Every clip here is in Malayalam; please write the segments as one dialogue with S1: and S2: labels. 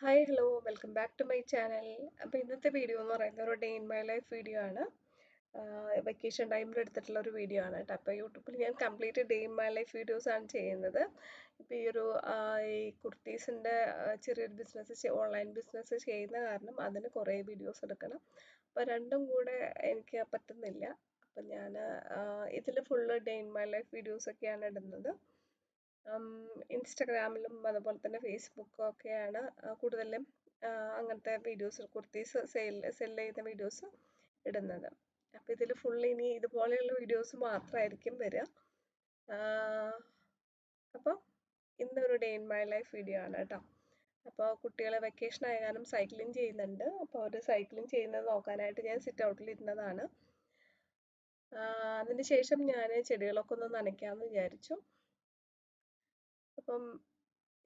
S1: Hi hello welcome back to my channel അപ്പോൾ ഇന്നത്തെ വീഡിയോ എന്ന് പറയുന്നത് ഒരു day in my life video ആണ്. വെക്കേഷൻ ടൈമിൽ എടുത്തിട്ടുള്ള ഒരു വീഡിയോ ആണ് കേട്ടോ. അപ്പോൾ യൂട്യൂബിൽ ഞാൻ complete day in my life videos ആണ് ചെയ്യുന്നത്. ഇപ്പോൾ ഈ ഒരു ഈ കുർത്തീസിന്റെ ചെറിയൊരു ബിസിനസ് ഓൺലൈൻ ബിസിനസ് ചെയ്യുന്ന കാരണം അതിന് കുറേ വീഡിയോസ് എടുക്കണം. അപ്പോൾ രണ്ടും കൂടെ എനിക്ക് പറ്റുന്നില്ല. അപ്പം ഞാൻ ഇതിൽ full day in my life വീഡിയോസൊക്കെയാണ് ഇടുന്നത്. ഇൻസ്റ്റഗ്രാമിലും അതുപോലെ തന്നെ ഫേസ്ബുക്കും ഒക്കെയാണ് കൂടുതലും അങ്ങനത്തെ വീഡിയോസ് കുർത്തീസ് സെയിൽ സെൽ ചെയ്യുന്ന വീഡിയോസ് ഇടുന്നത്. അപ്പം ഇതിൽ ഫുൾ ഇനി ഇതുപോലെയുള്ള വീഡിയോസ് മാത്രമായിരിക്കും വരിക അപ്പോൾ ഇന്നൊരു day in my life video ആണ് കേട്ടോ. അപ്പോൾ കുട്ടികളെ വെക്കേഷൻ ആയാലും സൈക്ലിംഗ് ചെയ്യുന്നുണ്ട്. അപ്പോൾ അവർ സൈക്ലിംഗ് ചെയ്യുന്നത് നോക്കാനായിട്ട് ഞാൻ സിറ്റ് ഔട്ടിൽ ഇരുന്നതാണ്. അതിന് ശേഷം ഞാൻ ചെടികളൊക്കെ ഒന്ന് നനയ്ക്കാമെന്ന് വിചാരിച്ചു. അപ്പം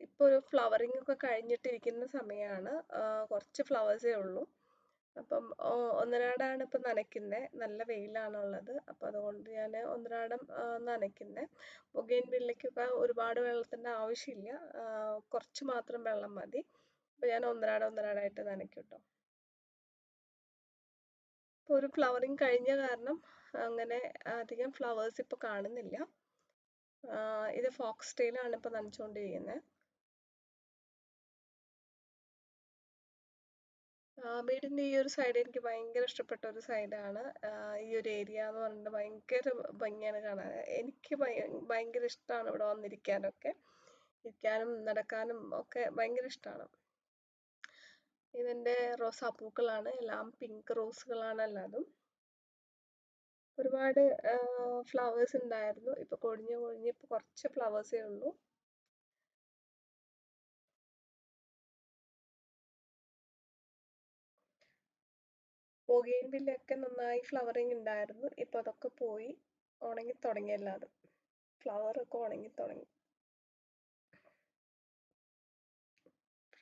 S1: ഇപ്പോൾ ഒരു ഫ്ലവറിങ് ഒക്കെ കഴിഞ്ഞിട്ടിരിക്കുന്ന സമയമാണ് കുറച്ച് ഫ്ലവേഴ്സേ ഉള്ളൂ. അപ്പം ഒന്നരാടാണ് ഇപ്പം നനയ്ക്കുന്നത് നല്ല വെയിലാണുള്ളത്. അപ്പം അതുകൊണ്ട് ഞാൻ ഒന്നരാടം നനയ്ക്കുന്നത് ബൊഗൈൻ വില്ലയ്ക്കൊക്കെ ഒരുപാട് വെള്ളത്തിന്റെ ആവശ്യമില്ല. കുറച്ച് മാത്രം വെള്ളം മതി. അപ്പം ഞാൻ ഒന്നരാടം ഒന്നരാടായിട്ട് നനയ്ക്കും കേട്ടോ ഇപ്പോൾ ഒരു ഫ്ലവറിങ് കഴിഞ്ഞ കാരണം അങ്ങനെ അധികം ഫ്ലവേഴ്സ് ഇപ്പോൾ കാണുന്നില്ല. ഇത് ഫോക്സ് ടെയിലാണ് ഇപ്പോൾ നനച്ചുകൊണ്ടിരിക്കുന്നത് വീടിന്റെ ഈ ഒരു സൈഡ് എനിക്ക് ഭയങ്കര ഇഷ്ടപ്പെട്ട ഒരു സൈഡാണ്. ഈ ഒരു ഏരിയ എന്ന് പറയുന്നത് ഭയങ്കര ഭംഗിയാണ് കാണാൻ. എനിക്ക് ഭയ- ഭയങ്കര ഇഷ്ടമാണ് ഇവിടെ വന്നിരിക്കാനൊക്കെ. ഇരിക്കാനും നടക്കാനും ഒക്കെ ഭയങ്കര ഇഷ്ടമാണ് ഇതിന്റെ റോസാപ്പൂക്കളാണ്. എല്ലാം പിങ്ക് റോസുകളാണ് എല്ലാതും. ഒരുപാട് ഫ്ലവേഴ്സ് ഉണ്ടായിരുന്നു ഇപ്പൊ കൊഴിഞ്ഞു കൊഴിഞ്ഞ് ഇപ്പൊ കുറച്ച് ഫ്ലവേഴ്സേ ഉള്ളൂ. ബൊഗെയിൻവില്ലയൊക്കെ നന്നായി ഫ്ലവറിങ് ഉണ്ടായിരുന്നു ഇപ്പൊ അതൊക്കെ പോയി ഉണങ്ങി തുടങ്ങി എല്ലാതും. ഫ്ലവർ ഒക്കെ ഉണങ്ങി തുടങ്ങി.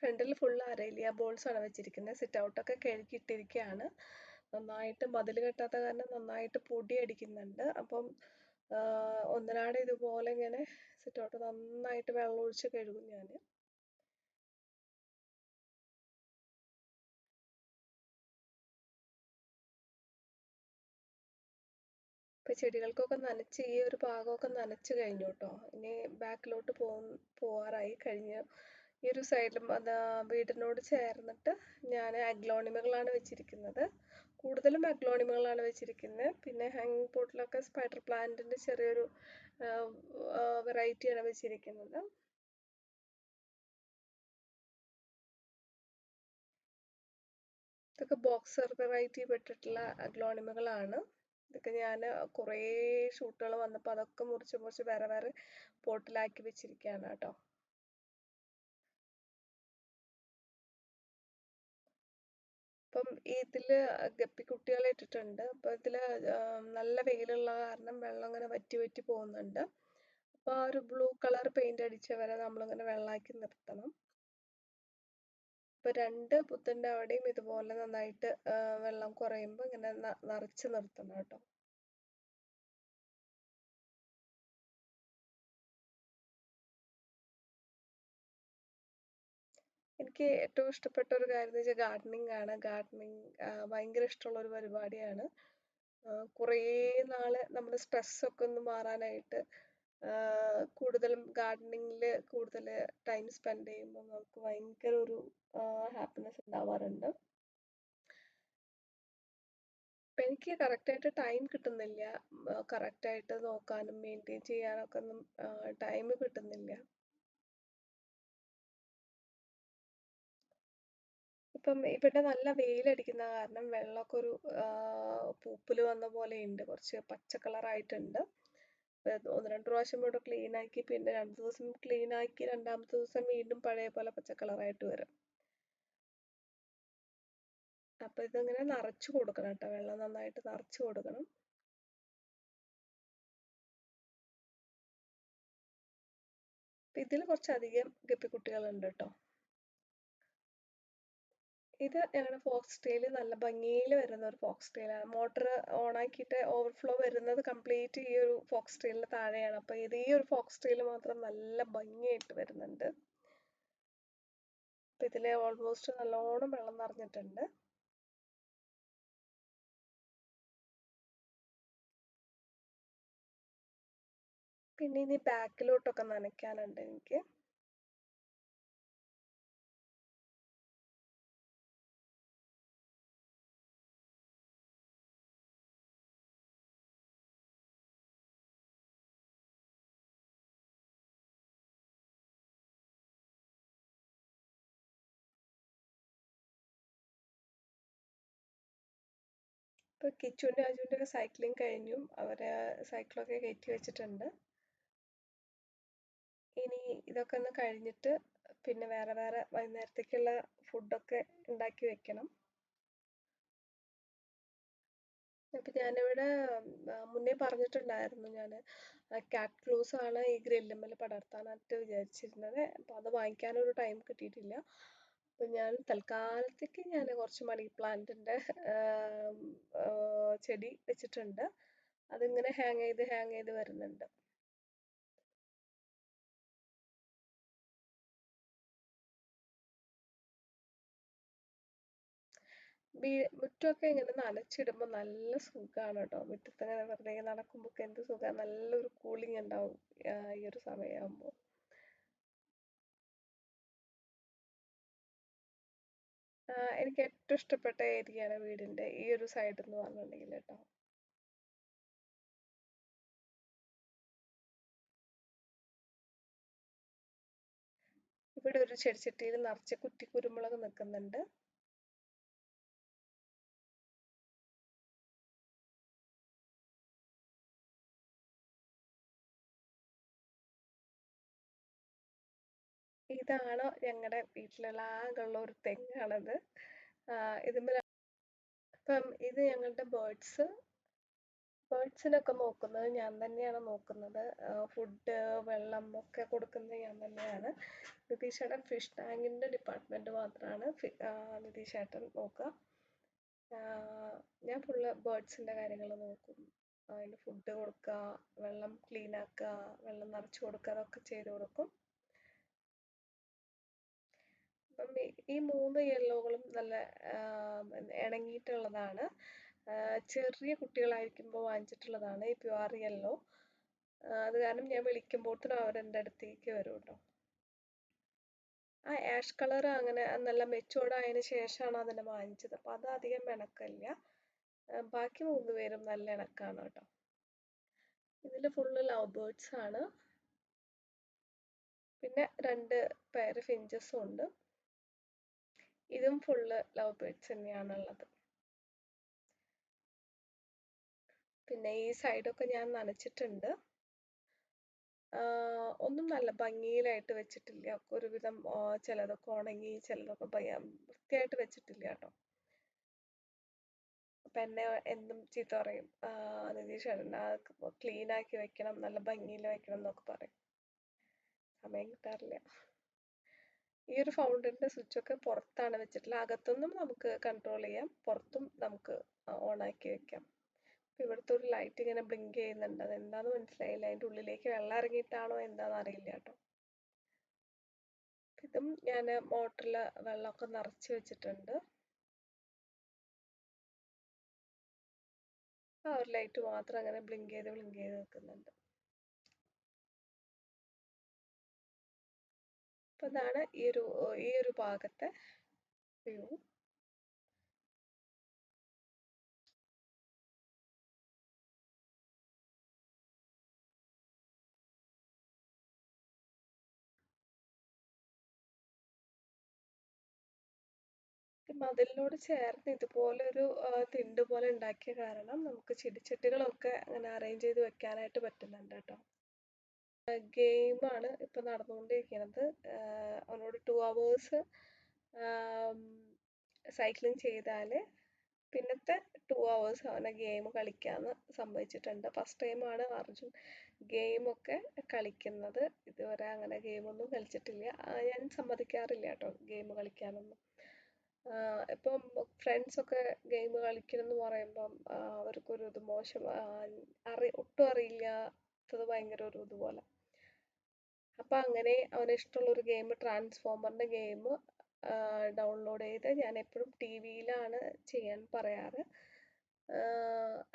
S1: ഫ്രണ്ടിൽ ഫുൾ അരേലിയ ബോൾസ് ആണ് വെച്ചിരിക്കുന്നത് സിറ്റ് ഔട്ടൊക്കെ കഴുകിയിട്ടിരിക്കുകയാണ് നന്നായിട്ട് മതിൽ കെട്ടാത്ത കാരണം നന്നായിട്ട് പൊടി അടിക്കുന്നുണ്ട്. അപ്പം ആഹ് ഒന്നരാടെ ഇതുപോലെ ഇങ്ങനെ സിറ്റോട്ട് നന്നായിട്ട് വെള്ളം ഒഴിച്ച് കഴുകും ഞാൻ ഇപ്പൊ ചെടികൾക്കൊക്കെ നനച്ച് ഈ ഒരു ഭാഗമൊക്കെ നനച്ച് കഴിഞ്ഞു കേട്ടോ. ഇനി ബാക്കിലോട്ട് പോ പോവാറായി കഴിഞ്ഞ ഈ ഒരു സൈഡിലും അത് വീടിനോട് ചേർന്നിട്ട് ഞാൻ അഗ്ലോണിമകളാണ് വെച്ചിരിക്കുന്നത്. കൂടുതലും അഗ്ലോണിമകളാണ് വെച്ചിരിക്കുന്നത് പിന്നെ ഹാങ്ങിങ് പോട്ടിലൊക്കെ സ്പൈഡർ പ്ലാന്റിന്റെ ചെറിയൊരു വെറൈറ്റിയാണ് വെച്ചിരിക്കുന്നത്. ഇതൊക്കെ ബോക്സർ വെറൈറ്റി പെട്ടിട്ടുള്ള അഗ്ലോണിമകളാണ്. ഇതൊക്കെ ഞാൻ കുറേ ഷൂട്ടുകൾ വന്നപ്പോൾ അതൊക്കെ മുറിച്ച് മുറിച്ച് വേറെ വേറെ പോട്ടിലാക്കി വെച്ചിരിക്കുകയാണ് കേട്ടോ. അപ്പം ഇതിൽ ഗപ്പിക്കുട്ടികളെ ഇട്ടിട്ടുണ്ട്. അപ്പൊ ഇതിൽ നല്ല വെയിലുള്ള കാരണം വെള്ളം ഇങ്ങനെ വറ്റി വറ്റി പോകുന്നുണ്ട്. അപ്പൊ ആ ഒരു ബ്ലൂ കളർ പെയിന്റ് അടിച്ച വരെ നമ്മളിങ്ങനെ വെള്ളമാക്കി നിർത്തണം. അപ്പോൾ രണ്ട് പുത്തന്റെ അവിടെയും ഇതുപോലെ നന്നായിട്ട് വെള്ളം കുറയുമ്പോൾ ഇങ്ങനെ നിറച്ച് നിർത്തണം കേട്ടോ. എനിക്ക് ഏറ്റവും ഇഷ്ടപ്പെട്ട ഒരു കാര്യം എന്ന് വെച്ചാൽ ഗാർഡനിങ് ആണ്. ഗാർഡനിങ് ഭയങ്കര ഇഷ്ടമുള്ള ഒരു പരിപാടിയാണ്. കുറേ നാൾ നമ്മുടെ സ്ട്രെസ് ഒക്കെ ഒന്ന് മാറാനായിട്ട് കൂടുതലും ഗാർഡനിങ്ങിൽ കൂടുതൽ ടൈം സ്പെൻഡ് ചെയ്യുമ്പോൾ നമുക്ക് ഭയങ്കര ഒരു ഹാപ്പിനെസ് ഉണ്ടാവാറുണ്ട്. ഇപ്പൊ എനിക്ക് ആയിട്ട് ടൈം കിട്ടുന്നില്ല. ആയിട്ട് നോക്കാനും മെയിന്റെയിൻ ചെയ്യാനൊക്കെ ഒന്നും ടൈം കിട്ടുന്നില്ല. ഇപ്പം ഇവിടെ നല്ല വെയിലടിക്കുന്ന കാരണം വെള്ളമൊക്കെ ഒരു പൂപ്പൽ വന്ന പോലെ ഉണ്ട് കുറച്ച് പച്ച കളറായിട്ടുണ്ട്. ഒന്ന് രണ്ട് പ്രാവശ്യം ഇവിടെ ക്ലീൻ ആക്കി പിന്നെ രണ്ട് ദിവസം ക്ലീൻ ആക്കി രണ്ടാമത്തെ ദിവസം വീണ്ടും പഴയ പോലെ പച്ച കളറായിട്ട് വരും. അപ്പൊ ഇതിങ്ങനെ നിറച്ചു കൊടുക്കണം കേട്ടോ. വെള്ളം നന്നായിട്ട് നിറച്ചു കൊടുക്കണം. ഇതിൽ കുറച്ചധികം ഗപ്പിക്കുട്ടികളുണ്ട് കേട്ടോ. ഇത് ഞങ്ങളുടെ ഫോക്സ് ടെയിൽ നല്ല ഭംഗിയിൽ വരുന്ന ഒരു ഫോക്സ് ടെയിലാണ് മോട്ടർ ഓൺ ആക്കിയിട്ട് ഓവർഫ്ലോ വരുന്നത് കംപ്ലീറ്റ് ഈ ഒരു ഫോക്സ് ടെയിലിന് താഴെയാണ്. അപ്പൊ ഇത് ഈ ഒരു ഫോക്സ് ടെയിൽ മാത്രം നല്ല ഭംഗിയായിട്ട് വരുന്നുണ്ട്. അപ്പം ഇതിൽ ഓൾമോസ്റ്റ് നല്ലോണം വെള്ളം നിറഞ്ഞിട്ടുണ്ട്. പിന്നെ ഇനി ബാക്കിലോട്ടൊക്കെ നനയ്ക്കാനുണ്ട് എനിക്ക്. ഇപ്പൊ കിച്ചുവിന്റെ അജുവിന്റെ ഒക്കെ സൈക്ലിംഗ് കഴിഞ്ഞു. അവരെ സൈക്കിളൊക്കെ കയറ്റി വെച്ചിട്ടുണ്ട്. ഇനി ഇതൊക്കെ ഒന്ന് കഴിഞ്ഞിട്ട് പിന്നെ വേറെ വേറെ വൈകുന്നേരത്തേക്കുള്ള ഫുഡൊക്കെ ഉണ്ടാക്കി വെക്കണം. അപ്പം ഞാനിവിടെ മുന്നേ പറഞ്ഞിട്ടുണ്ടായിരുന്നു ഞാൻ കാറ്റ് ക്ലൂസ് ആണ് ഈ ഗ്രില്ലുമ്മൽ പടർത്താനായിട്ട് വിചാരിച്ചിരുന്നത്. അപ്പോൾ അത് വാങ്ങിക്കാനൊരു ടൈം കിട്ടിയിട്ടില്ല. അപ്പൊ ഞാൻ തൽക്കാലത്തേക്ക് ഞാൻ കുറച്ച് മണി പ്ലാന്റിന്റെ ചെടി വെച്ചിട്ടുണ്ട്. അതിങ്ങനെ ഹാങ് ചെയ്ത് ഹാങ് ചെയ്ത് വരുന്നുണ്ട്. മുറ്റൊക്കെ ഇങ്ങനെ നനച്ചിടുമ്പോൾ നല്ല സുഖമാണ് കേട്ടോ മുറ്റത്ത് ഇങ്ങനെ വെറുതെ നടക്കുമ്പോൾ എന്ത് സുഖമാണ് നല്ലൊരു കൂളിംഗ് ഉണ്ടാവും ഈ ഒരു സമയമാകുമ്പോൾ എനിക്ക് ഏറ്റവും ഇഷ്ടപ്പെട്ട ഏരിയയാണ് വീടിന്റെ ഈ ഒരു സൈഡ് എന്ന് പറഞ്ഞിട്ടുണ്ടെങ്കിൽ കേട്ടോ. ഇവിടെ ഒരു ചെടിച്ചട്ടിയിൽ നിറച്ച് കുറ്റി കുരുമുളക് നിൽക്കുന്നുണ്ട്. ഇതാണ് ഞങ്ങളുടെ വീട്ടിലുള്ള ആകെയുള്ള ഒരു തെങ്ങാണത്. ഇതിന്മേൽ അപ്പം ഇത് ഞങ്ങളുടെ ബേർഡ്സ് ബേർഡ്സിനൊക്കെ നോക്കുന്നത് ഞാൻ തന്നെയാണ് നോക്കുന്നത്. ഫുഡ് വെള്ളം ഒക്കെ കൊടുക്കുന്നത് ഞാൻ തന്നെയാണ്. നിതീഷേട്ടൻ ഫിഷ് ടാങ്കിന്റെ ഡിപ്പാർട്ട്മെന്റ് മാത്രമാണ് നിതീഷേട്ടൻ നോക്കുക ഞാൻ ഫുള്ള് ബേർഡ്സിന്റെ കാര്യങ്ങൾ നോക്കും. അതിന് ഫുഡ് കൊടുക്കുക വെള്ളം ക്ലീൻ ആക്കുക വെള്ളം നിറച്ച് കൊടുക്കുക അതൊക്കെ ചെയ്ത് കൊടുക്കും. അപ്പം ഈ മൂന്ന് യെല്ലോകളും നല്ല ഇണങ്ങിയിട്ടുള്ളതാണ്. ചെറിയ കുട്ടികളായിരിക്കുമ്പോൾ വാങ്ങിച്ചിട്ടുള്ളതാണ് ഈ പ്യുവർ യെല്ലോ. അത് കാരണം ഞാൻ വിളിക്കുമ്പോഴത്തേനും അവരെന്റെ അടുത്തേക്ക് വരും ആ ആഷ് കളർ അങ്ങനെ നല്ല മെച്ചോർഡ് ആയതിനു ശേഷമാണ് അതിനെ വാങ്ങിച്ചത്. അപ്പം അത് അധികം ഇണക്കമില്ല ബാക്കി മൂന്ന് പേരും നല്ല ഇണക്കാണ് കേട്ടോ. ഇതിൽ ഫുള്ള് ലവ് ബേർഡ്സ് ആണ്. പിന്നെ രണ്ട് പേര് ഫിഞ്ചസും ഉണ്ട്. ഇതും ഫുള്ള് ലവ് ബേർഡ്സ് തന്നെയാണുള്ളത്. പിന്നെ ഈ സൈഡൊക്കെ ഞാൻ നനച്ചിട്ടുണ്ട്. ഒന്നും നല്ല ഭംഗിയിലായിട്ട് വെച്ചിട്ടില്ല. ഒരുവിധം ചിലതൊക്കെ ഉണങ്ങി ചിലതൊക്കെ വൃത്തിയായിട്ട് വെച്ചിട്ടില്ല കേട്ടോ. അപ്പം എന്നെ എന്നും ചീത്ത പറയും. നിതീഷ് ക്ലീൻ ആക്കി വെക്കണം നല്ല ഭംഗിയിൽ വെക്കണം എന്നൊക്കെ പറയും. സമയം കിട്ടാറില്ല. ഈ ഒരു ഫൗണ്ടന്റെ സ്വിച്ചൊക്കെ പുറത്താണ് വെച്ചിട്ടുള്ളത് അകത്തൊന്നും നമുക്ക് കൺട്രോൾ ചെയ്യാം പുറത്തും നമുക്ക് ഓൺ ആക്കി വെക്കാം. ഇവിടുത്തെ ഒരു ലൈറ്റ് ഇങ്ങനെ ബ്ലിങ്ക് ചെയ്യുന്നുണ്ട്. അത് എന്താന്ന് മനസ്സിലായില്ല. അതിന്റെ ഉള്ളിലേക്ക് വെള്ളം ഇറങ്ങിയിട്ടാണോ എന്താന്ന് അറിയില്ല കേട്ടോ. ഇതും ഞാൻ മോട്ടറിൽ വെള്ളമൊക്കെ നിറച്ച് വെച്ചിട്ടുണ്ട്. ആ ഒരു ലൈറ്റ് മാത്രം അങ്ങനെ ബ്ലിങ്ക് ചെയ്ത് ബ്ലിങ്ക് ചെയ്ത് നിൽക്കുന്നുണ്ട്. അതാണ് ഈ ഒരു ഈ ഒരു ഭാഗത്തെ വ്യൂ. മതിലിനോട് ചേർന്ന് ഇതുപോലെ ഒരു തിണ്ട് പോലെ ഉണ്ടാക്കിയ കാരണം നമുക്ക് ചെടിച്ചട്ടികളൊക്കെ അങ്ങനെ അറേഞ്ച് ചെയ്ത് വെക്കാനായിട്ട് പറ്റുന്നുണ്ട് കേട്ടോ. ഗെയിമാണ് ഇപ്പൊ നടന്നുകൊണ്ടിരിക്കുന്നത്. അവനോട് ടു അവേഴ്സ് സൈക്ലിംഗ് ചെയ്താൽ പിന്നത്തെ ടു അവേഴ്സ് അവനെ ഗെയിം കളിക്കാന്ന് സംഭവിച്ചിട്ടുണ്ട്. ഫസ്റ്റ് ടൈമാണ് അർജുൻ ഗെയിമൊക്കെ കളിക്കുന്നത്. ഇതുവരെ അങ്ങനെ ഗെയിമൊന്നും കളിച്ചിട്ടില്ല. ഞാൻ സമ്മതിക്കാറില്ല കേട്ടോ ഗെയിം കളിക്കാനൊന്നും. ഇപ്പം ഫ്രണ്ട്സൊക്കെ ഗെയിം കളിക്കണമെന്ന് പറയുമ്പം അവർക്കൊരു ഇത് മോശം അറി ഒട്ടും അറിയില്ലാത്തത് ഭയങ്കര ഒരു ഇതുപോലെ. അപ്പം അങ്ങനെ അവന് ഇഷ്ടമുള്ള ഒരു ഗെയിം ട്രാൻസ്ഫോമറിന്റെ ഗെയിം ഡൗൺലോഡ് ചെയ്ത് ഞാൻ എപ്പോഴും ടി വിയിലാണ് ചെയ്യാൻ പറയാറ്.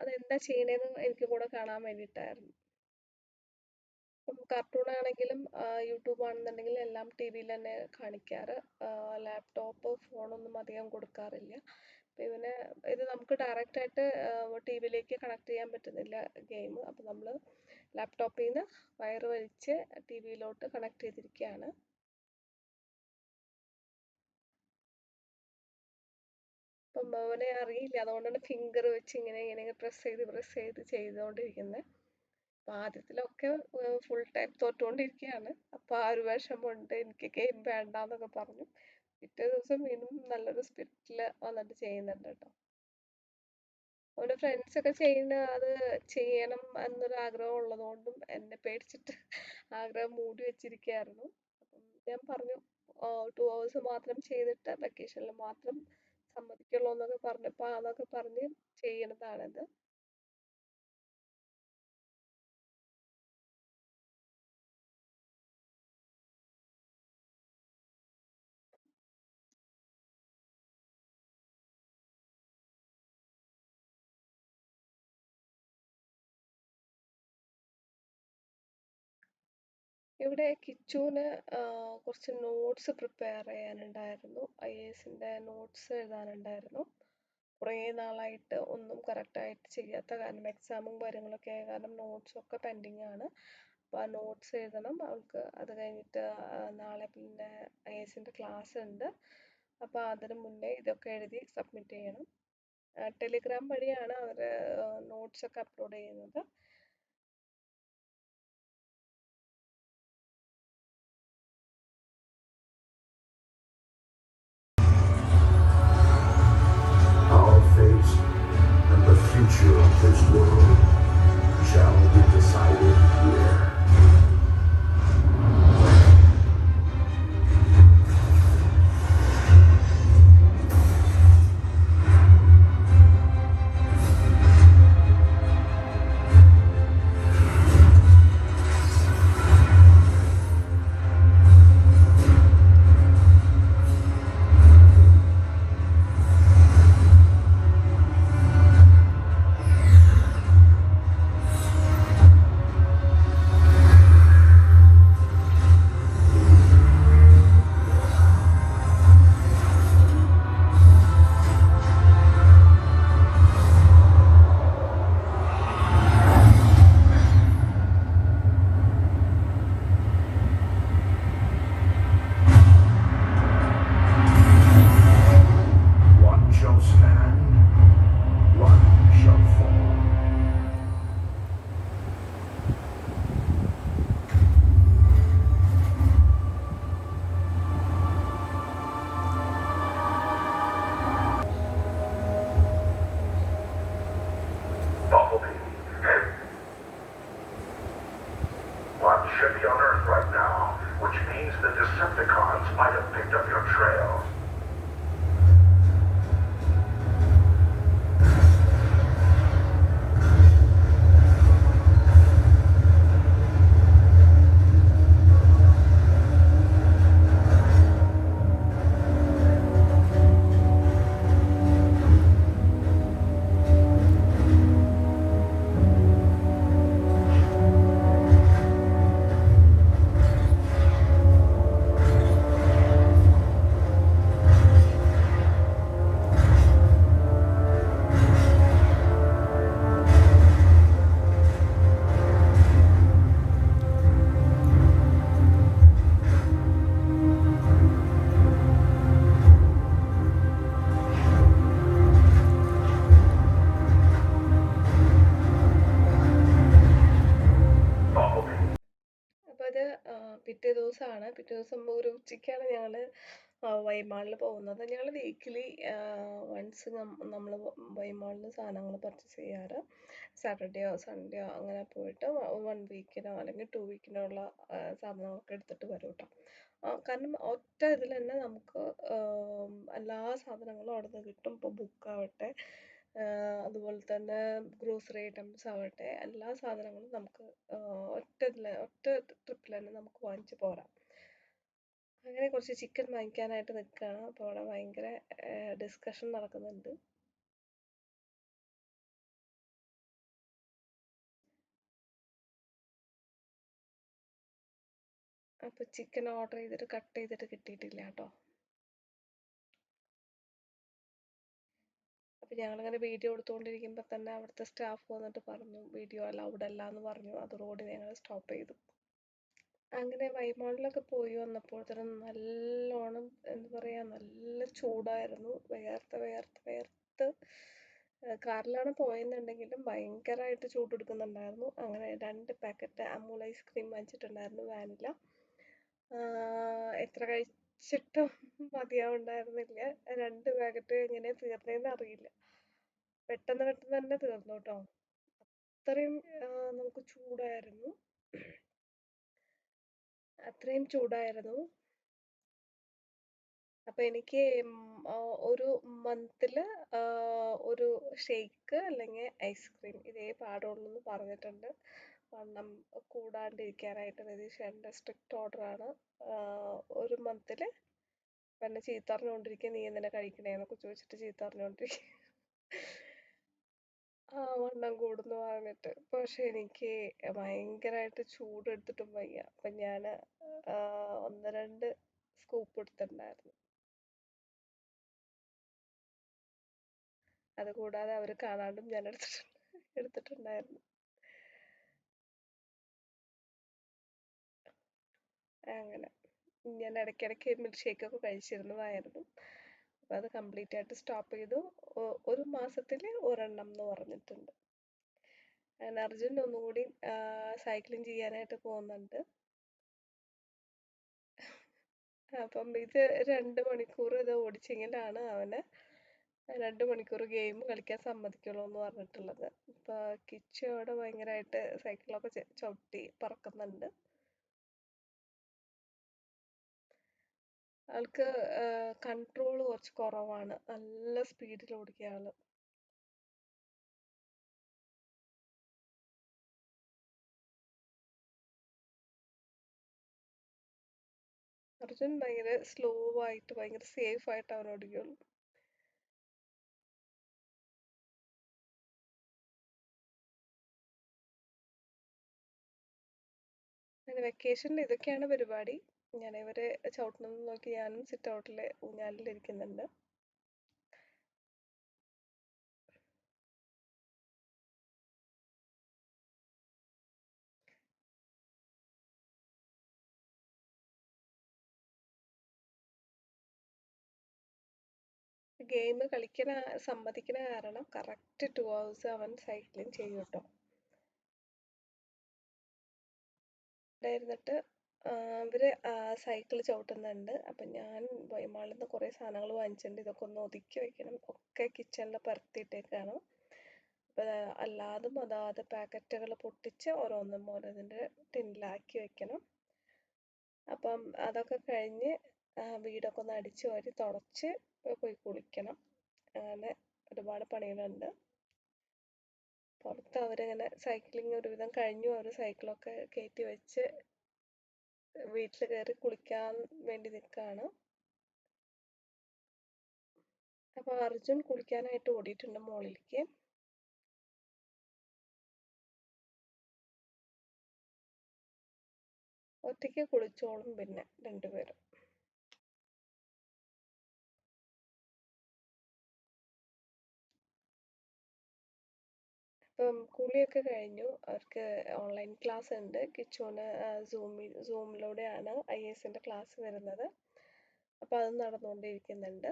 S1: അതെന്താ ചെയ്യണേന്ന് എനിക്ക് കൂടെ കാണാൻ വേണ്ടിയിട്ടായിരുന്നു. കാർട്ടൂൺ ആണെങ്കിലും യൂട്യൂബ് ആണെന്നുണ്ടെങ്കിലും എല്ലാം ടി വിയിൽ തന്നെ കാണിക്കാറ്. ലാപ്ടോപ്പ് ഫോണൊന്നും അധികം കൊടുക്കാറില്ല. ഇവന് ഇത് നമുക്ക് ഡയറക്റ്റ് ആയിട്ട് ടി വിയിലേക്ക് കണക്ട് ചെയ്യാൻ പറ്റുന്നില്ല ഗെയിം അപ്പം നമ്മൾ ലാപ്ടോപ്പിൽ നിന്ന് വയർ വലിച്ച് ടി വിയിലോട്ട് കണക്ട് ചെയ്തിരിക്കുകയാണ് അപ്പം അവനെ അറിയില്ല. അതുകൊണ്ടാണ് ഫിംഗർ വെച്ച് ഇങ്ങനെ ഇങ്ങനെ പ്രസ് ചെയ്ത് പ്രസ് ചെയ്ത് ചെയ്തുകൊണ്ടിരിക്കുന്നത് അപ്പം ആദ്യത്തിലൊക്കെ ഫുൾ ടൈം തോറ്റുകൊണ്ടിരിക്കുകയാണ് അപ്പോൾ ആ ഒരു വിഷമമുണ്ട് എനിക്ക് ഗെയിം വേണ്ട എന്നൊക്കെ പറഞ്ഞു. പിറ്റേ ദിവസം വീണ്ടും നല്ലൊരു സ്പിരിറ്റിൽ വന്നിട്ട് ചെയ്യുന്നുണ്ട് കേട്ടോ അവന്റെ ഫ്രണ്ട്സ് ഒക്കെ ചെയ്യുന്ന അത് ചെയ്യണം എന്നൊരു ആഗ്രഹം ഉള്ളത് കൊണ്ടും എന്നെ പേടിച്ചിട്ട് ആഗ്രഹം മൂടി വെച്ചിരിക്കയായിരുന്നു ഞാൻ പറഞ്ഞു ടു hours മാത്രം ചെയ്തിട്ട് വെക്കേഷനിൽ മാത്രം സമ്മതിക്കുള്ളൂ എന്നൊക്കെ പറഞ്ഞപ്പോൾ അതൊക്കെ പറഞ്ഞ് ചെയ്യണതാണിത്. ഇവിടെ കിച്ചുവിന് കുറച്ച് നോട്ട്സ് പ്രിപ്പയർ ചെയ്യാനുണ്ടായിരുന്നു. ഐ എസിന്റെ നോട്ട്സ് എഴുതാനുണ്ടായിരുന്നു. കുറേ നാളായിട്ട് ഒന്നും കറക്റ്റായിട്ട് ചെയ്യാത്ത കാരണം എക്സാമും കാര്യങ്ങളൊക്കെ ആയ കാരണം നോട്ട്സൊക്കെ പെൻഡിങ് ആണ്. അപ്പോൾ ആ നോട്ട്സ് എഴുതണം. അവൾക്ക് അത് കഴിഞ്ഞിട്ട് നാളെ പിന്നെ ഐ എസിന്റെ ക്ലാസ് ഉണ്ട്. അപ്പോൾ അതിന് മുന്നേ ഇതൊക്കെ എഴുതി സബ്മിറ്റ് ചെയ്യണം. ടെലിഗ്രാം വഴിയാണ് അവർ നോട്ട്സൊക്കെ അപ്ലോഡ് ചെയ്യുന്നത്. പിറ്റേ ദിവസമാണ് പിറ്റേ ദിവസം ഒരു ഉച്ചയ്ക്കാണ് ഞങ്ങൾ വൈമാളിൽ പോകുന്നത്. ഞങ്ങൾ വീക്കിലി വൺസ് നമ്മൾ വൈമാളിൽ സാധനങ്ങൾ പർച്ചേസ് ചെയ്യാറ്. സാറ്റർഡേയോ സൺഡേയോ അങ്ങനെ പോയിട്ട് വൺ വീക്കിനോ അല്ലെങ്കിൽ ടു വീക്കിനോ ഉള്ള സാധനങ്ങളൊക്കെ എടുത്തിട്ട് വരും കേട്ടോ കാരണം ഒറ്റ ഇതിൽ തന്നെ നമുക്ക് എല്ലാ സാധനങ്ങളും അവിടെ നിന്ന് കിട്ടും ഇപ്പോൾ ബുക്കാവട്ടെ അതുപോലെ തന്നെ ഗ്രോസറി ഐറ്റംസ് ആവട്ടെ എല്ലാ സാധനങ്ങളും നമുക്ക് ഒറ്റ ഇതിൽ ഒറ്റ ട്രിപ്പിൽ തന്നെ നമുക്ക് വാങ്ങിച്ച് പോരാം. അങ്ങനെ കുറച്ച് ചിക്കൻ വാങ്ങിക്കാനായിട്ട് നിൽക്കുകയാണ് അപ്പോൾ അവിടെ ഭയങ്കര ഡിസ്കഷൻ നടക്കുന്നുണ്ട്. അപ്പോൾ ചിക്കൻ ഓർഡർ ചെയ്തിട്ട് കട്ട് ചെയ്തിട്ട് കിട്ടിയിട്ടില്ല കേട്ടോ. അപ്പോൾ ഞങ്ങളിങ്ങനെ വീഡിയോ എടുത്തുകൊണ്ടിരിക്കുമ്പോൾ തന്നെ അവിടുത്തെ സ്റ്റാഫ് വന്നിട്ട് പറഞ്ഞു വീഡിയോ അലൗഡ് അല്ല എന്ന് പറഞ്ഞു. അതോടുകൂടി ഞങ്ങൾ സ്റ്റോപ്പ് ചെയ്തു. അങ്ങനെ വൈമാളിലൊക്കെ പോയി വന്നപ്പോഴത്തേനും നല്ലോണം എന്താ പറയാ നല്ല ചൂടായിരുന്നു. വേർത്ത് വേർത്ത് വേർത്ത്. കാറിലാണ് പോയെന്നുണ്ടെങ്കിലും ഭയങ്കരമായിട്ട് ചൂടെടുക്കുന്നുണ്ടായിരുന്നു. അങ്ങനെ രണ്ട് പാക്കറ്റ് അമൂൽ ഐസ്ക്രീം വാങ്ങിച്ചിട്ടുണ്ടായിരുന്നു വാനില. എത്ര കഴിച്ചിട്ടും മതിയാവുണ്ടായിരുന്നില്ല. രണ്ട് പാക്കറ്റ് എങ്ങനെ തീർന്നതെന്ന് അറിയില്ല. പെട്ടെന്ന് പെട്ടെന്ന് തന്നെ തീർന്നു കേട്ടോ അത്രയും നമുക്ക് ചൂടായിരുന്നു. അത്രയും ചൂടായിരുന്നു. അപ്പൊ എനിക്ക് ഒരു മന്തിൽ ഒരു ഷേക്ക് അല്ലെങ്കിൽ ഐസ്ക്രീം ഇതേ പാടുള്ളൂ എന്ന് പറഞ്ഞിട്ടുണ്ട്. വണ്ണം കൂടാണ്ടിരിക്കാനായിട്ട് രതീഷേട്ടന്റെ സ്ട്രിക്റ്റ് ഓർഡറാണ് ഒരു മന്തിൽ എന്നെ ചീത്ത നീ എന്തിനാ കഴിക്കണേന്നൊക്കെ ചോദിച്ചിട്ട് ചീത്ത ആ വണ്ണം കൂടുന്നു പറഞ്ഞിട്ട്. പക്ഷെ എനിക്ക് ഭയങ്കരമായിട്ട് ചൂടെടുത്തിട്ടും വയ്യ. അപ്പം ഞാൻ ഒന്ന് രണ്ട് സ്കൂപ്പ് എടുത്തിട്ടുണ്ടായിരുന്നു. അതുകൂടാതെ അവർ കാണാണ്ടും ഞാൻ എടുത്തിട്ടുണ്ട് എടുത്തിട്ടുണ്ടായിരുന്നു. അങ്ങനെ. ഞാൻ ഇടയ്ക്കിടയ്ക്ക് മിൽക്ക് ഷേക്കൊക്കെ കഴിച്ചിരുന്നതായിരുന്നു അപ്പോൾ അത് കംപ്ലീറ്റ് ആയിട്ട് സ്റ്റോപ്പ് ചെയ്തു. ഒരു മാസത്തിൽ ഒരെണ്ണം എന്ന് പറഞ്ഞിട്ടുണ്ട്. അങ്ങനെ അർജുൻ ഒന്നുകൂടി സൈക്ലിംഗ് ചെയ്യാനായിട്ട് പോകുന്നുണ്ട്. അപ്പം ഇത് രണ്ട് മണിക്കൂർ ഇത് ഓടിച്ചെങ്കിലാണ് അവന് രണ്ട് മണിക്കൂർ ഗെയിം കളിക്കാൻ സമ്മതിക്കുള്ളൂ എന്ന് പറഞ്ഞിട്ടുള്ളത്. ഇപ്പോൾ കിച്ചു അവിടെ ഭയങ്കരമായിട്ട് സൈക്കിളൊക്കെ ചവിട്ടി പറക്കുന്നുണ്ട്. ആൾക്ക് കൺട്രോൾ കുറച്ച് കുറവാണ്. നല്ല സ്പീഡിൽ ഓടിക്കുക ആൾ. അർജുൻ ഭയങ്കര സ്ലോ ആയിട്ട് ഭയങ്കര സേഫ് ആയിട്ട് അവൻ ഓടിക്കുള്ളൂ അങ്ങനെ വെക്കേഷനിൽ ഇതൊക്കെയാണ് പരിപാടി. ഞാൻ ഇവരെ ചവിട്ടുന്നത് നോക്കി ഞാനും സിറ്റ് ഊഞ്ഞാലിൽ ഇരിക്കുന്നുണ്ട് ഗെയിം കളിക്കണ സമ്മതിക്കുന്ന കാരണം കറക്റ്റ് ടു ഹവേഴ്സ് അവൻ സൈക്ലിംഗ് ചെയ്യും കേട്ടോ ഇരുന്നിട്ട് ഇവർ സൈക്കിൾ ചവിട്ടുന്നുണ്ട്. അപ്പം ഞാൻ വൈമാളിൽ നിന്ന് കുറേ സാധനങ്ങൾ വാങ്ങിച്ചിട്ടുണ്ട്. ഇതൊക്കെ ഒന്ന് ഒതുക്കി വയ്ക്കണം ഒക്കെ കിച്ചണിൽ പരത്തിയിട്ടേക്കാണ്. അപ്പം അല്ലാതും അതാത് പാക്കറ്റുകൾ പൊട്ടിച്ച് ഓരോന്നും ഓരോന്നിന്റെ ടിന്നിലാക്കി വെക്കണം. അപ്പം അതൊക്കെ കഴിഞ്ഞ് വീടൊക്കെ ഒന്ന് അടിച്ച് വാരി തുടച്ച് പോയി കുളിക്കണം. അങ്ങനെ ഒരുപാട് പണികളുണ്ട്. പുറത്ത് അവരിങ്ങനെ സൈക്ലിംഗ് ഒരുവിധം കഴിഞ്ഞു. അവർ സൈക്കിളൊക്കെ കയറ്റി വെച്ച് വീട്ടിൽ കയറി കുളിക്കാൻ വേണ്ടി നിൽക്കുകയാണ് അപ്പോൾ അർജുൻ കുളിക്കാനായിട്ട് ഓടിയിട്ടുണ്ട് മുകളിലേക്ക് ഒറ്റയ്ക്ക് കുളിച്ചോളും പിന്നെ രണ്ടുപേരും. ഇപ്പം കുളിയൊക്കെ കഴിഞ്ഞു. അവർക്ക് ഓൺലൈൻ ക്ലാസ് ഉണ്ട്. കിച്ചുവിന് സൂമിൽ സൂമിലൂടെയാണ് ഐ എസിന്റെ ക്ലാസ് വരുന്നത്. അപ്പോൾ അത് നടന്നുകൊണ്ടിരിക്കുന്നുണ്ട്.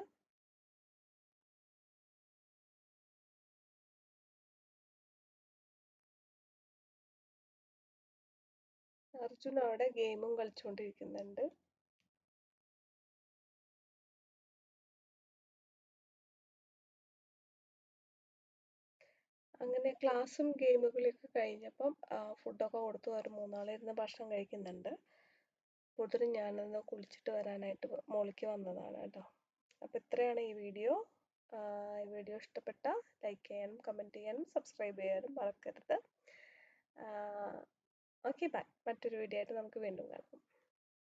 S1: അർജുൻ അവിടെ ഗെയിമും കളിച്ചുകൊണ്ടിരിക്കുന്നുണ്ട്. അങ്ങനെ ക്ലാസ്സും ഗെയിമുകളൊക്കെ കഴിഞ്ഞപ്പം ഫുഡൊക്കെ കൊടുത്തു. അവർ മൂന്നാളിരുന്ന് ഭക്ഷണം കഴിക്കുന്നുണ്ട്. കൂടുതലും ഞാനൊന്ന് കുളിച്ചിട്ട് വരാനായിട്ട് മോളിക്ക് വന്നതാണ് കേട്ടോ. അപ്പോൾ ഇത്രയാണ് ഈ വീഡിയോ. ഈ വീഡിയോ ഇഷ്ടപ്പെട്ട ലൈക്ക് ചെയ്യാനും കമന്റ് ചെയ്യാനും സബ്സ്ക്രൈബ് ചെയ്യാനും മറക്കരുത്. Okay bye. മറ്റൊരു വീഡിയോ ആയിട്ട് നമുക്ക് വീണ്ടും കാണാം.